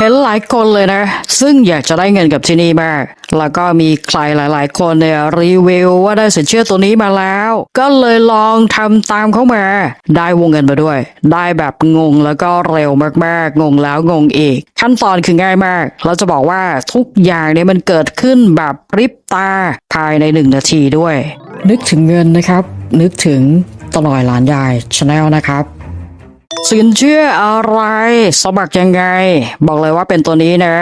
เห็นหลายคนเลยนะ ซึ่งอยากจะได้เงินกับที่นี่มาก แล้วก็มีใครหลาย ๆ คนเนี่ยรีวิวว่าได้สินเชื่อตัวนี้มาแล้ว ก็เลยลองทำตามเข้ามา ได้วงเงินมาด้วย ได้แบบงงแล้วก็เร็วมาก ๆ งงแล้วงงอีก ขั้นตอนคือง่ายมาก เราจะบอกว่าทุกอย่างเนี่ยมันเกิดขึ้นแบบริบตาภายในหนึ่งนาทีด้วย นึกถึงเงินนะครับ นึกถึงตลอยหลานยายชาแนลนะครับ สินเชื่ออะไร สมัครยังไง บอกเลยว่าเป็นตัวนี้นะ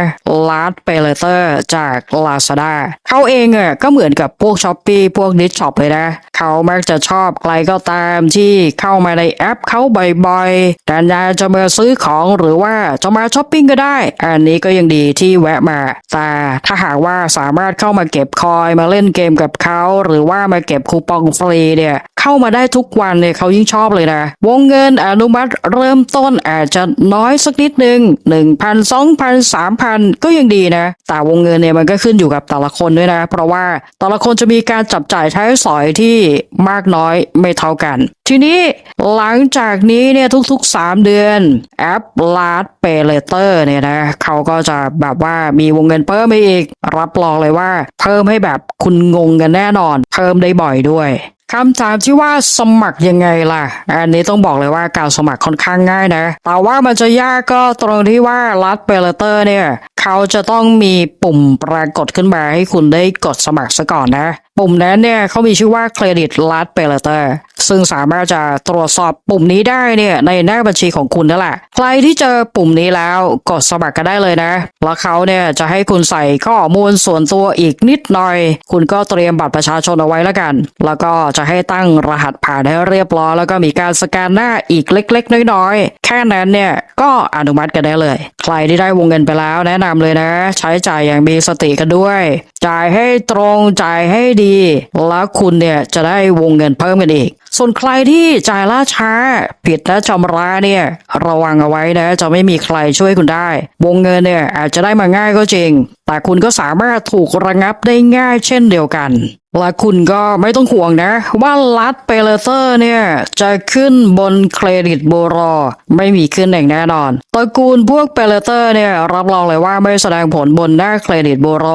Last Pay Later จาก Lazada เขาเองอะก็เหมือนกับพวก s h อ p e e พวก d i s h o p เลยนะ เขามักจะชอบใครก็ตามที่เข้ามาในแอปเขาบ่อยๆแต่ยาจะมาซื้อของหรือว่าจะมาช้อปปิ้งก็ได้ อันนี้ก็ยังดีที่แวะมา แต่ถ้าหากว่าสามารถเข้ามาเก็บคอยมาเล่นเกมกับเขา หรือว่ามาเก็บคูปองฟรีเนี่ย เข้ามาได้ทุกวันเนี่ยเขายิ่งชอบเลยนะ วงเงินอนุมัติเริ่มต้นอาจจะน้อยสักนิดนึงหนึ่งพันสองพันสามพันก็ยังดีนะ แต่วงเงินเนี่ยมันก็ขึ้นอยู่กับแต่ละคนด้วยนะ เพราะว่าแต่ละคนจะมีการจับจ่ายใช้สอยที่มากน้อยไม่เท่ากัน ทีนี้หลังจากนี้เนี่ยทุกๆ 3 เดือนแอป Last Pay Later เนี่ยนะเขาก็จะแบบว่ามีวงเงินเพิ่มมาอีก รับรองเลยว่า เพิ่มให้แบบคุณงงกันแน่นอน เพิ่มได้บ่อยด้วย คำถามที่ว่าสมัครยังไงล่ะ อันนี้ต้องบอกเลยว่าการสมัครค่อนข้างง่ายนะ แต่ว่ามันจะยากก็ตรงที่ว่ารัฐเปเลเตอร์เนี่ย เขาจะต้องมีปุ่มปรากฏขึ้นมาให้คุณได้กดสมัครซะก่อนนะ ปุ่มนั้นเนี่ยเขามีชื่อว่าเครดิตรัฐเปเลเตอร์ซึ่งสามารถจะตรวจสอบปุ่มนี้ได้เนี่ยในหน้าบัญชีของคุณนั่นแหละ ใครที่เจอปุ่มนี้แล้วกดสมัครก็ได้เลยนะ แล้วเขาเนี่ยจะให้คุณใส่ข้อมูลส่วนตัวอีกนิดหน่อย คุณก็เตรียมบัตรประชาชนเอาไว้แล้วกัน แล้วก็จะให้ตั้งรหัสผ่านให้เรียบร้อยแล้วก็มีการสแกนหน้าอีกเล็ก ๆ น้อยๆ แค่นั้นเนี่ยก็อนุมัติกันได้เลย ใครที่ได้วงเงินไปแล้วแนะนำเลยนะ ใช้จ่ายอย่างมีสติกันด้วย จ่ายให้ตรงจ่ายให้ดี แล้วคุณเนี่ยจะได้วงเงินเพิ่มกันอีก ส่วนใครที่จ่ายล่าช้า ผิดและชำระเนี่ยระวังเอาไว้นะจะไม่มีใครช่วยคุณได้ วงเงินเนี่ยอาจจะได้มาง่ายก็จริง แต่คุณก็สามารถถูกระงับได้ง่ายเช่นเดียวกัน และคุณก็ไม่ต้องห่วงนะ ว่าลัดเปเลเตอร์เนี่ย จะขึ้นบนเครดิตบูโร ไม่มีขึ้นอย่างแน่นอนตระกูลพวกเปเลเตอร์เนี่ย รับรองเลยว่าไม่แสดงผลบนหน้าเครดิตบูโร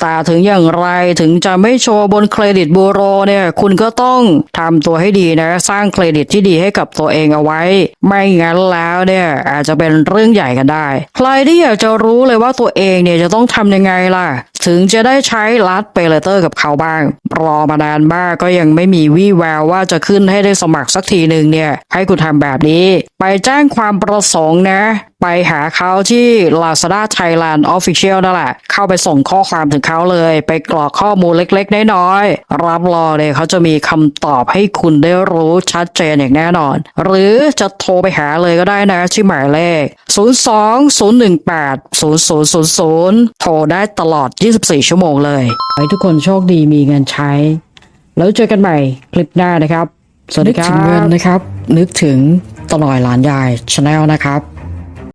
แต่ถึงอย่างไรถึงจะไม่โชว์บนเครดิตบูโรเนี่ย คุณก็ต้องทำตัวให้ดีนะ สร้างเครดิตที่ดีให้กับตัวเองเอาไว้ ไม่งั้นแล้วเนี่ยอาจจะเป็นเรื่องใหญ่กันได้ ใครที่อยากจะรู้เลยว่าตัวเองเนี่ยจะต้องทำยังไงล่ะถึงจะได้ใช้ลัดเปเลเตอร์กับเขาบ้าง รอมานานมากก็ยังไม่มีวี่แววว่าจะขึ้นให้ได้สมัครสักทีหนึ่งเนี่ย ให้คุณทำแบบนี้ ไปแจ้งความประสงค์นะไปหาเขาที่ Lazada Thailand Official นั่นแหละ เข้าไปส่งข้อความถึงเขาเลย ไปกรอกข้อมูลเล็กๆ น้อยๆ รับรองเลยเขาจะมีคำตอบให้คุณได้รู้ชัดเจนอย่างแน่นอน หรือจะโทรไปหาเลยก็ได้นะที่หมายเลข 02-018-0000 โทรได้ตลอด 24 ชั่วโมงเลยขอให้ทุกคนโชคดีมีเงินใช้ แล้วเจอกันใหม่คลิปหน้านะครับ สวัสดีครับนึกถึงเงินนะครับ นึกถึงตลอยหลานยายชาแนลนะครับ